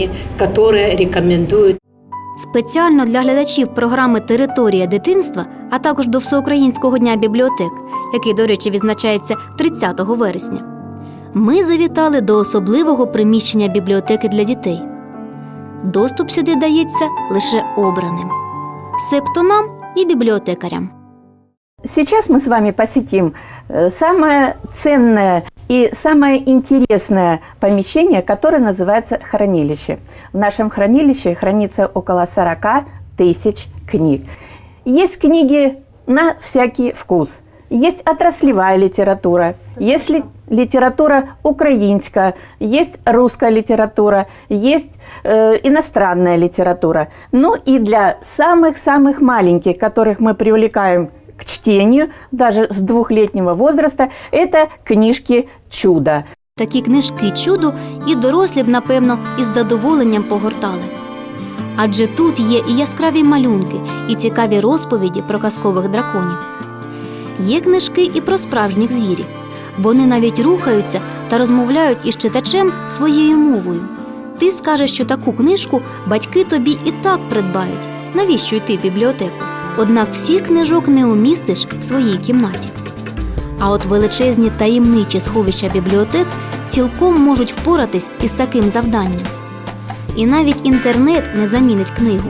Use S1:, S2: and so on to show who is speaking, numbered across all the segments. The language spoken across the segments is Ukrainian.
S1: книги, которые рекомендуют
S2: Спеціально для глядачів програми Територія дитинства, а також до Всеукраїнського дня бібліотек, який, до речі, відзначається 30 вересня. Ми завітали до особливого приміщення бібліотеки для дітей. Доступ сюди дається лише обраним, себто нам і бібліотекарям.
S3: Сейчас мы с вами посетим э, самое ценное и самое интересное помещение, которое называется хранилище. В нашем хранилище хранится около 40 тысяч книг. Есть книги на всякий вкус. Есть отраслевая литература, есть ли- литература украинская, есть русская литература, есть э, иностранная литература. Ну и для самых-самых маленьких, которых мы привлекаем к чтению, даже с двухлетнего возраста, это книжки «Чудо».
S2: Такі книжки чудо і дорослі б, напевно, із задоволенням погортали. Адже тут є і яскраві малюнки, і цікаві розповіді про казкових драконів. Є книжки і про справжніх звірів. Вони навіть рухаються та розмовляють із читачем своєю мовою. Ти скажеш, що таку книжку батьки тобі і так придбають. Навіщо йти в бібліотеку? Однак всіх книжок не умістиш в своїй кімнаті. А от величезні таємничі сховища бібліотек цілком можуть впоратись із таким завданням. І навіть інтернет не замінить книгу.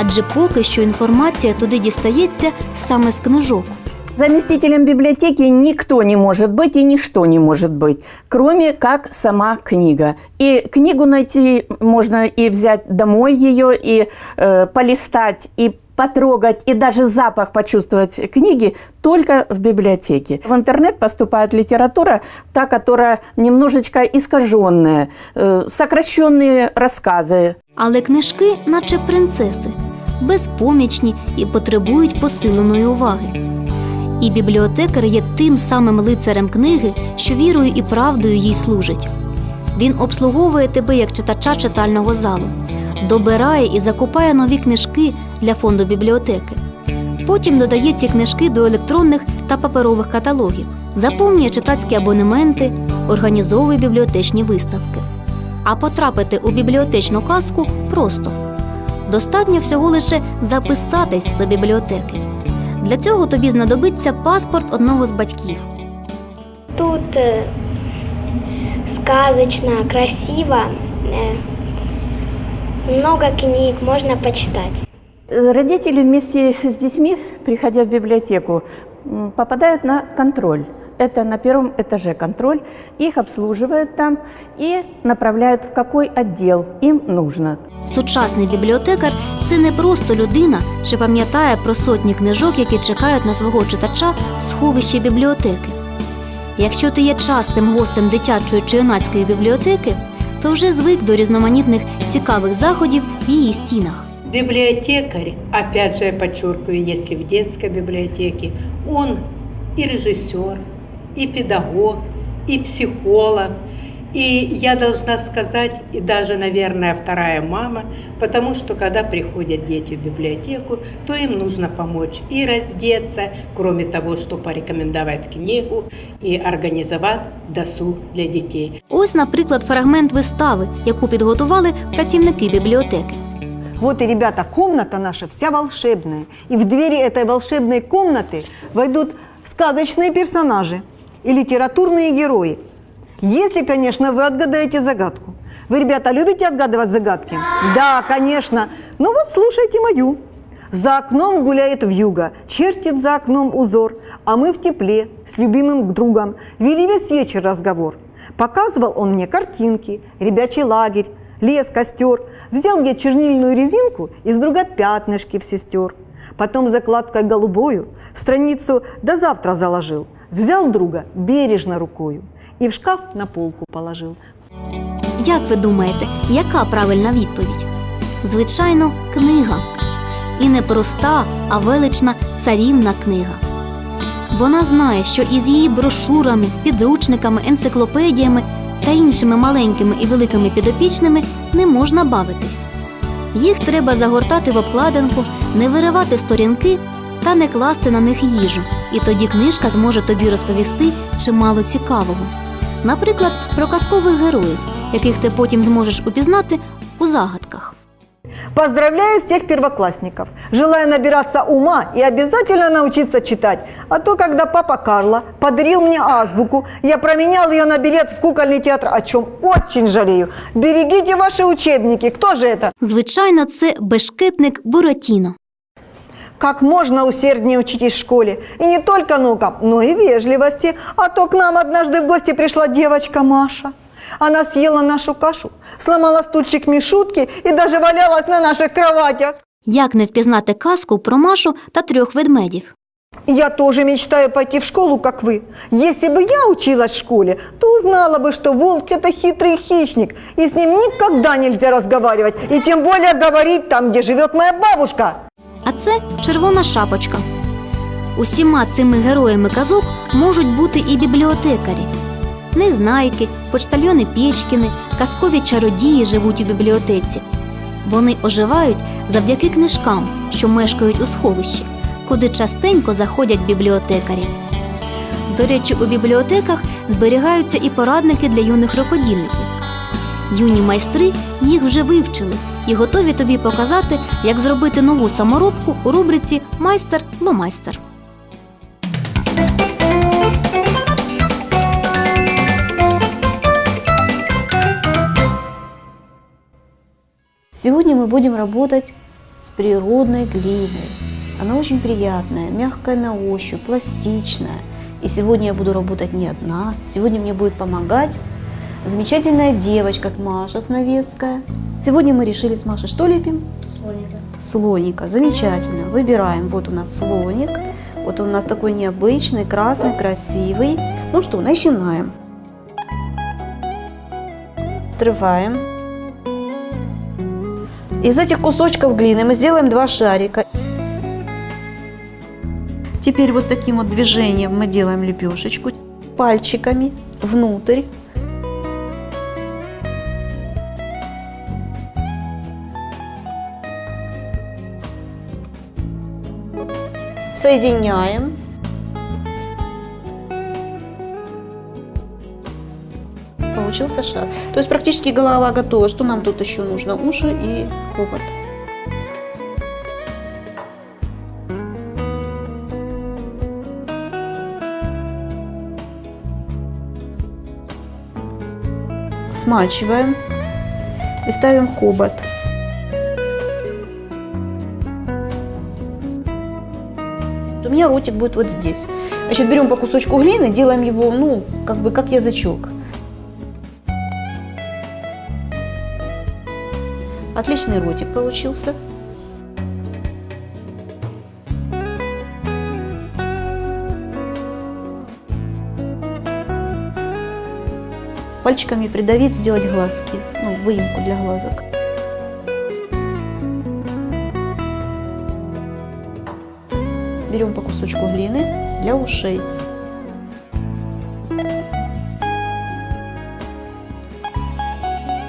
S2: Адже поки що інформація туди дістається саме з книжок.
S3: Заместителем библиотеки никто не может быть и ничто не может быть, кроме как сама книга. И книгу найти можно и взять домой ее, и э, полистать, и потрогать, и даже запах почувствовать книги только в библиотеке. В интернет поступает литература, та, которая немножечко искаженная, э, сокращенные рассказы,
S2: Але книжки, наче принцеси, безпомічні і потребують посиленої уваги. І бібліотекар є тим самим лицарем книги, що вірою і правдою їй служить. Він обслуговує тебе як читача читального залу, добирає і закупає нові книжки для фонду бібліотеки. Потім додає ці книжки до електронних та паперових каталогів, заповнює читацькі абонементи, організовує бібліотечні виставки. А потрапити у бібліотечну казку просто. Достатньо всього лише записатись до бібліотеки. Для цього тобі знадобиться паспорт одного з батьків.
S4: Тут э, сказочно, красиво, э, много книг можно почитать.
S3: Э, Родители вместе с детьми, приходя в библиотеку, м, попадают на контроль. Это на первом этаже контроль. Их обслуживают там и направляют в какой отдел им нужно.
S2: Сучасний бібліотекар це не просто людина, що пам'ятає про сотні книжок, які чекають на свого читача в сховищі бібліотеки. Якщо ти є частим гостем дитячої чи юнацької бібліотеки, то вже звик до різноманітних цікавих заходів в її стінах.
S1: Библиотекарь, опять же я подчеркиваю, если в детской библиотеке, он и режиссер, и педагог, и психолог, и я должна сказать, и даже, наверное, вторая мама, потому что когда приходят дети в библиотеку, то им нужно помочь и раздеться, кроме того, что порекомендовать книгу, и организовать досуг для детей.
S2: Ось, наприклад, фрагмент вистави, яку підготували працівники бібліотеки.
S5: Вот и, ребята, комната наша вся волшебная. И в двери этой волшебной комнаты войдут сказочные персонажи и литературные герои. Если, конечно, вы отгадаете загадку. Вы, ребята, любите отгадывать загадки? Да, конечно. Ну вот, слушайте мою. За окном гуляет вьюга, чертит за окном узор, а мы в тепле с любимым другом вели весь вечер разговор. Показывал он мне картинки, ребячий лагерь, лес, костер. Взял я чернильную резинку и друга пятнышки все стер. Потом закладкой голубою страницу до завтра заложил. Взял друга бережно рукою и в шкаф на полку положил.
S2: Як ви думаєте, яка правильна відповідь? Звичайно, книга. І не проста, а велична царівна книга. Вона знає, що із її брошурами, підручниками, енциклопедіями та іншими маленькими і великими підопічними не можна бавитись. Їх треба загортати в обкладинку, не виривати сторінки та не класти на них їжу. І тоді книжка зможе тобі розповісти чимало цікавого. Наприклад, про казкових героїв, яких ти потім зможеш упізнати у загадках.
S5: Поздравляю всех первоклассников. Желаю набираться ума и обязательно научиться читать. А то, когда папа Карло подарил мне азбуку, я променял ее на билет в кукольный театр, о чем очень жалею. Берегите ваши учебники. Кто же это?
S2: Звичайно, це бешкетник Буратіно.
S5: Как можно усерднее учитесь в школе. И не только наукам, но и вежливости. А то к нам однажды в гости пришла девочка Маша. Она съела нашу кашу, сломала стульчик Мишутки и даже валялась на наших кроватях.
S2: Як не впізнати казку про Машу та трьох ведмедів?
S5: Я тоже мечтаю пойти в школу, как вы. Если бы я училась в школе, то узнала бы, что волк – это хитрый хищник, и с ним никогда нельзя разговаривать, и тем более говорить там, где живет моя бабушка.
S2: А це червона шапочка. Усіма цими героями казок можуть бути і бібліотекарі. Незнайки, почтальйони Пєчкіни, казкові чародії живуть у бібліотеці. Вони оживають завдяки книжкам, що мешкають у сховищі, куди частенько заходять бібліотекарі. До речі, у бібліотеках зберігаються і порадники для юних рукодільників. Юні майстри їх вже вивчили і готові тобі показати, як зробити нову саморобку у рубриці Майстер ломайстер.
S6: Сегодня мы будем работать с природной глиной. Она очень приятная, мягкая на ощупь, пластичная. И сегодня я буду работать не одна. Сегодня мне будет помогать замечательная девочка Маша Сновецкая. Сегодня мы решили с Машей что лепим? Слоника. Слоника. Замечательно. Выбираем. Вот у нас слоник. Вот он у нас такой необычный, красный, красивый. Ну что, начинаем. Отрываем. Из этих кусочков глины мы сделаем два шарика. Теперь вот таким вот движением мы делаем лепешечку пальчиками внутрь. Соединяем. Получился шар. То есть практически голова готова. Что нам тут еще нужно? Уши и хобот. Смачиваем и ставим хобот. У меня ротик будет вот здесь. Значит, берем по кусочку глины, делаем его, ну, как бы как язычок. Отличный ротик получился. Пальчиками придавить, сделать глазки, ну, выемку для глазок. Берем по кусочку глины для ушей.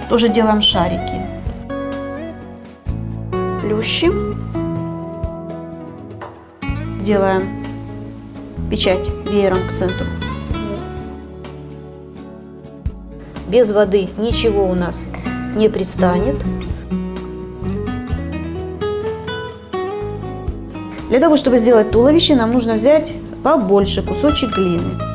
S6: Тоже делаем шарики. Плющим. Делаем печать веером к центру. Без воды ничего у нас не пристанет. Для того, чтобы сделать туловище, нам нужно взять побольше кусочек глины.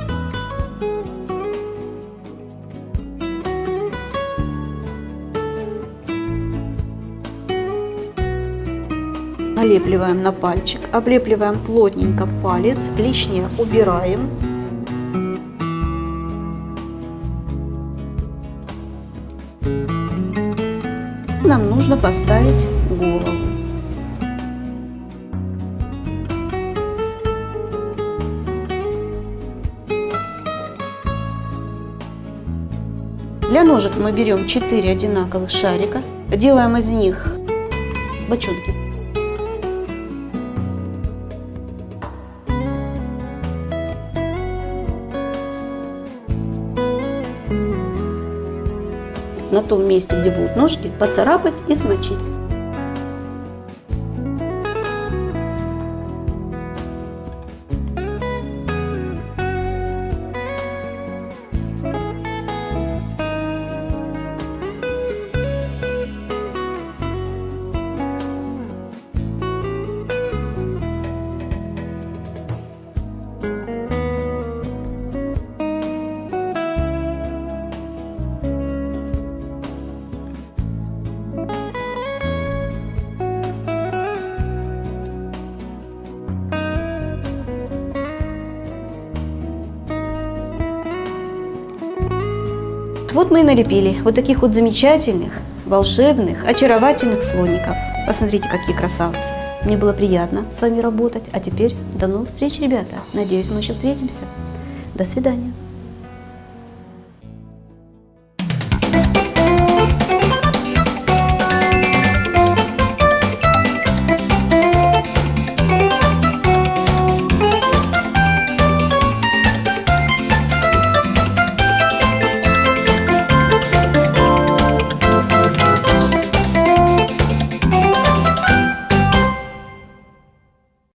S6: Налепливаем на пальчик, облепливаем плотненько палец, лишнее убираем. Нам нужно поставить голову. Для ножек мы берем 4 одинаковых шарика, делаем из них бочонки. На том месте, где будут ножки, поцарапать и смочить. Вот мы и налепили вот таких вот замечательных, волшебных, очаровательных слоников. Посмотрите, какие красавцы. Мне было приятно с вами работать. А теперь до новых встреч, ребята. Надеюсь, мы еще встретимся. До свидания.